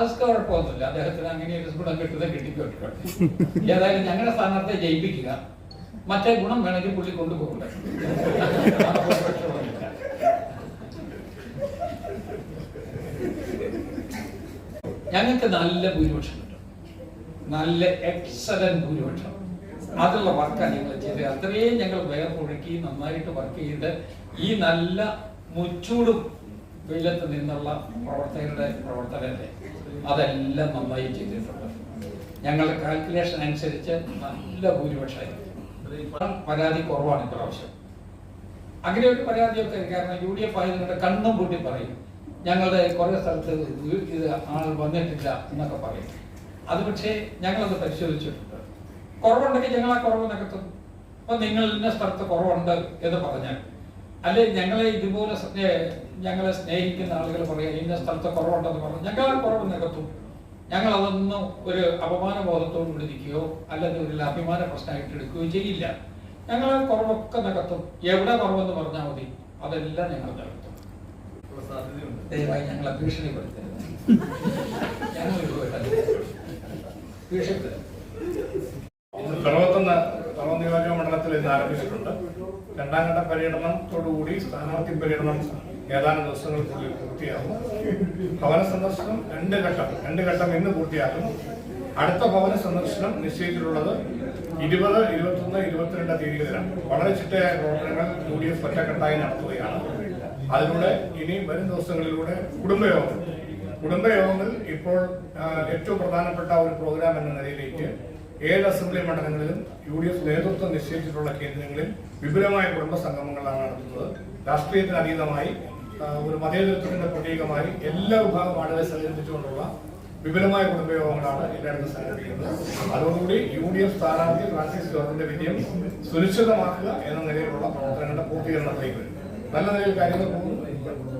അതൊക്കെ കുഴപ്പമൊന്നുമില്ല അദ്ദേഹത്തിന് അങ്ങനെ ഒരു ഗുണം കിട്ടുന്നത് കിട്ടിക്കോട്ടെ. ഏതായാലും ഞങ്ങളുടെ സ്ഥാനാർത്ഥിയെ ജയിപ്പിക്കുക. മറ്റേ ഗുണം വേണമെങ്കിൽ പുള്ളി കൊണ്ടുപോകണ്ട ഞങ്ങൾക്ക് നല്ല ഭൂരിപക്ഷം കിട്ടും നല്ല എക്സലന്റ് ഭൂരിപക്ഷം. അതുള്ള വർക്കാണ് ഞങ്ങൾ ചെയ്തത്. അത്രയും ഞങ്ങൾ വേർപൊഴുക്കി നന്നായിട്ട് വർക്ക് ചെയ്ത് ഈ നല്ല മുച്ചൂടും വെയിലത്ത് നിന്നുള്ള പ്രവർത്തകരുടെ പ്രവർത്തനത്തെ അതെല്ലാം നന്നായി ചെയ്തിട്ടുണ്ട് ഞങ്ങളുടെ കാൽക്കുലേഷൻ അനുസരിച്ച് നല്ല ഭൂരിപക്ഷമായിരിക്കും. ഇപ്പം പരാതി കുറവാണ് ഇപ്രാവശ്യം അങ്ങനെ ഒരു പരാതിയൊക്കെ കാരണം യു ഡി എഫ് ആയതുകൊണ്ട് കണ്ണും പൂട്ടി പറയും. ഞങ്ങളുടെ കുറേ സ്ഥലത്ത് ഇത് ആൾ വന്നിട്ടില്ല എന്നൊക്കെ പറയും. അത് പക്ഷേ ഞങ്ങളത് പരിശോധിച്ചിട്ടുണ്ട്. കുറവുണ്ടെങ്കിൽ ഞങ്ങൾ ആ കുറവ് നികത്തും അപ്പൊ നിങ്ങൾ ഇന്ന സ്ഥലത്ത് കുറവുണ്ട് എന്ന് പറഞ്ഞാൽ അല്ലെ ഞങ്ങളെ ഇതുപോലെ ഞങ്ങളെ സ്നേഹിക്കുന്ന ആളുകൾ പറയാം ഇന്ന സ്ഥലത്ത് കുറവുണ്ടെന്ന് പറഞ്ഞു. ഞങ്ങൾ ആ കുറവ് നികത്തും. ഞങ്ങൾ അതൊന്നും ഒരു അപമാന ബോധത്തോടു കൂടി നിൽക്കുകയോ അല്ലെങ്കിൽ ഒരു അഭിമാന പ്രശ്നമായിട്ട് എടുക്കുകയോ ചെയ്യില്ല. ഞങ്ങൾ ആ കുറവൊക്കെ നികത്തും. എവിടെ കുറവെന്ന് പറഞ്ഞാൽ മതി. അതെല്ലാം ഞങ്ങൾ നികത്തും. ദയവായി ഞങ്ങളെ ഭീഷണിപ്പെടുത്തരുത്. ഞങ്ങൾ ഭീഷണിപ്പെടുത്തരുത്. പിറവത്തുന്ന നിയോജക മണ്ഡലത്തിൽ ഇന്ന് ആരംഭിച്ചിട്ടുണ്ട്. രണ്ടാം ഘട്ട പര്യടനത്തോടുകൂടി സ്ഥാനാർത്ഥി പര്യടനം ഏതാനും ദിവസങ്ങൾക്കുള്ളിൽ പൂർത്തിയാകും. ഭവന സന്ദർശനം രണ്ട് ഘട്ടം രണ്ട് ഘട്ടം ഇന്ന് പൂർത്തിയാകും അടുത്ത ഭവന സന്ദർശനം നിശ്ചയിച്ചിട്ടുള്ളത് ഇരുപത് ഇരുപത്തൊന്ന് ഇരുപത്തിരണ്ട് തീയതികളിലാണ്. വളരെ ചിട്ടയായ പ്രവർത്തനങ്ങൾ യു ഡി എഫ് ഒറ്റക്കെട്ടായി നടത്തുകയാണ്. അതിലൂടെ ഇനി വരും ദിവസങ്ങളിലൂടെ കുടുംബയോഗം. കുടുംബയോഗങ്ങളിൽ ഇപ്പോൾ ഏറ്റവും പ്രധാനപ്പെട്ട ഒരു പ്രോഗ്രാം എന്ന നിലയിലേക്ക് ഏഴ് അസംബ്ലി മണ്ഡലങ്ങളിലും യു ഡി എഫ് നേതൃത്വം നിശ്ചയിച്ചിട്ടുള്ള കേന്ദ്രങ്ങളിൽ വിപുലമായ കുടുംബ സംഗമങ്ങളാണ് നടത്തുന്നത്. രാഷ്ട്രീയത്തിന് അതീതമായി ഒരു മതേതരത്വത്തിന്റെ പ്രതീകമായി എല്ലാ വിഭാഗം ആളുകളെ സഹകരിപ്പിച്ചുകൊണ്ടുള്ള വിപുലമായ കുടുംബയോഗങ്ങളാണ് എല്ലായിടത്തും സംഘടിപ്പിക്കുന്നത്. അതോടുകൂടി യു ഡി എഫ് സ്ഥാനാർത്ഥി ഫ്രാൻസിസ് ജോർജിന്റെ വിജയം സുനിശ്ചിതമാക്കുക എന്ന നിലയിലുള്ള പ്രവർത്തനങ്ങളുടെ പൂർത്തീകരണത്തിലേക്ക് നല്ല നിലയിൽ കാര്യങ്ങൾ പോകുന്നു.